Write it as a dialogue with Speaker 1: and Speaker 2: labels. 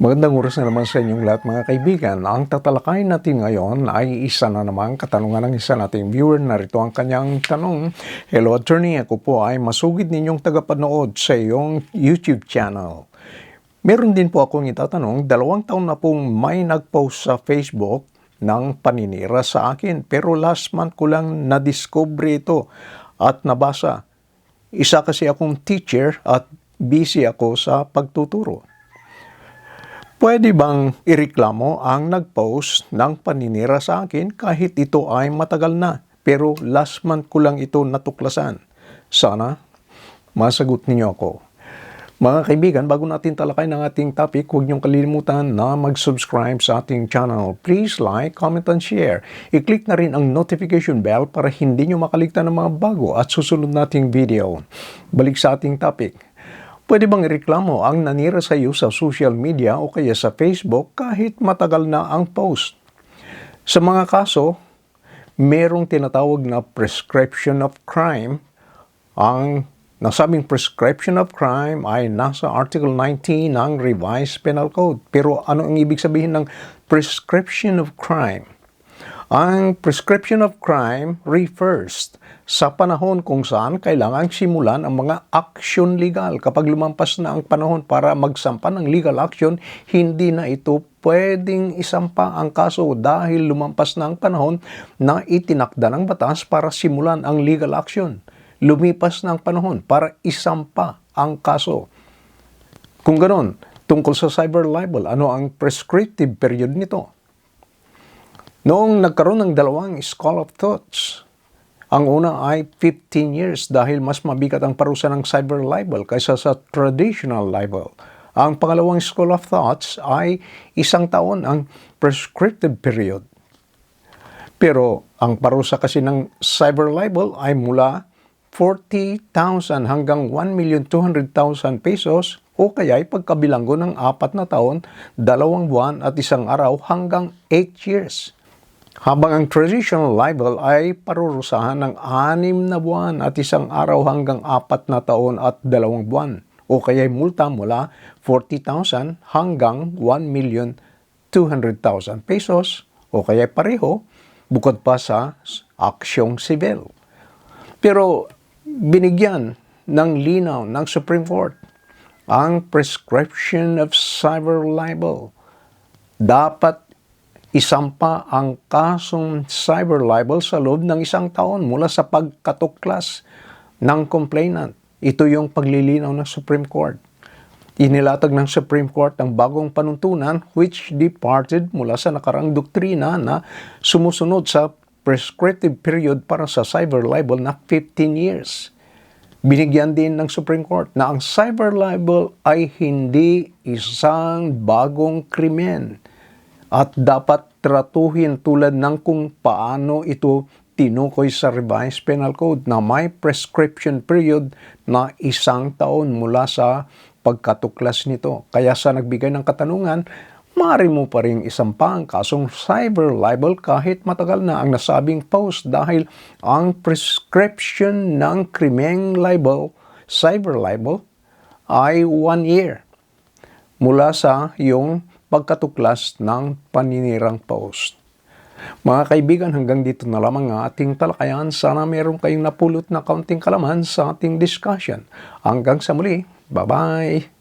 Speaker 1: Magandang oras na naman sa inyong lahat mga kaibigan. Ang tatalakayin natin ngayon ay isa na naman katanungan ng isa nating viewer. Narito ang kanyang tanong. Hello attorney, ako po ay masugid ninyong tagapanood sa iyong YouTube channel. Meron din po akong itatanong, dalawang taon na pong may nag-post sa Facebook ng paninira sa akin. Pero last month ko lang na-discover ito at nabasa. Isa kasi akong teacher at busy ako sa pagtuturo. Pwede bang ireklamo ang nag-post ng paninira sa akin kahit ito ay matagal na pero last month ko lang ito natuklasan? Sana masagot ninyo ako. Mga kaibigan, bago natin talakay ng ating topic, huwag niyong kalimutan na mag-subscribe sa ating channel. Please like, comment, and share. I-click na rin ang notification bell para hindi niyo makaligtan ng mga bago at susunod nating video. Balik sa ating topic. Pwede bang ireklamo ang nanira sa iyo sa social media o kaya sa Facebook kahit matagal na ang post? Sa mga kaso, merong tinatawag na prescription of crime. Ang nasabing prescription of crime ay nasa Article 19 ng Revised Penal Code. Pero ano ang ibig sabihin ng prescription of crime? Ang prescription of crime refers sa panahon kung saan kailangang simulan ang mga aksyon legal. Kapag lumampas na ang panahon para magsampa ng legal action, hindi na ito pwedeng isampa ang kaso dahil lumampas na ang panahon na itinakda ng batas para simulan ang legal action. Lumipas na ang panahon para isampa ang kaso. Kung ganon, tungkol sa cyber libel, ano ang prescriptive period nito? Noong nagkaroon ng dalawang school of thoughts, ang una ay 15 years dahil mas mabigat ang parusa ng cyber libel kaysa sa traditional libel. Ang pangalawang school of thoughts ay isang taon ang prescriptive period. Pero ang parusa kasi ng cyber libel ay mula 40,000 hanggang 1,200,000 pesos o kaya ay pagkabilanggo ng apat na taon, dalawang buwan at isang araw hanggang 8 years. Habang ang traditional libel ay parurusahan ng anim na buwan at isang araw hanggang apat na taon at dalawang buwan o kaya multa mula 40,000 hanggang 1,200,000 pesos o kaya pareho bukod pa sa aksyong sibil. Pero binigyan ng linaw ng Supreme Court ang prescription of cyber libel. Dapat isampa ang kasong cyber libel sa loob ng isang taon mula sa pagkatuklas ng complainant. Ito yung paglilinaw ng Supreme Court. Inilatag ng Supreme Court ang bagong panuntunan which departed mula sa nakarang doktrina na sumusunod sa prescriptive period para sa cyber libel na 15 years. Binigyan din ng Supreme Court na ang cyber libel ay hindi isang bagong krimen at dapat tratuhin tulad ng kung paano ito tinukoy sa Revised Penal Code na may prescription period na isang taon mula sa pagkatuklas nito. Kaya sa nagbigay ng katanungan, maaari mo pa rin isampa ang kasong cyber libel kahit matagal na ang nasabing post dahil ang prescription ng krimeng libel, cyber libel, ay one year mula sa iyong pagkatuklas ng paninirang post. Mga kaibigan, hanggang dito na lamang ang ating talakayan. Sana meron kayong napulot na kaunting kalaman sa ating discussion. Hanggang sa muli, bye-bye!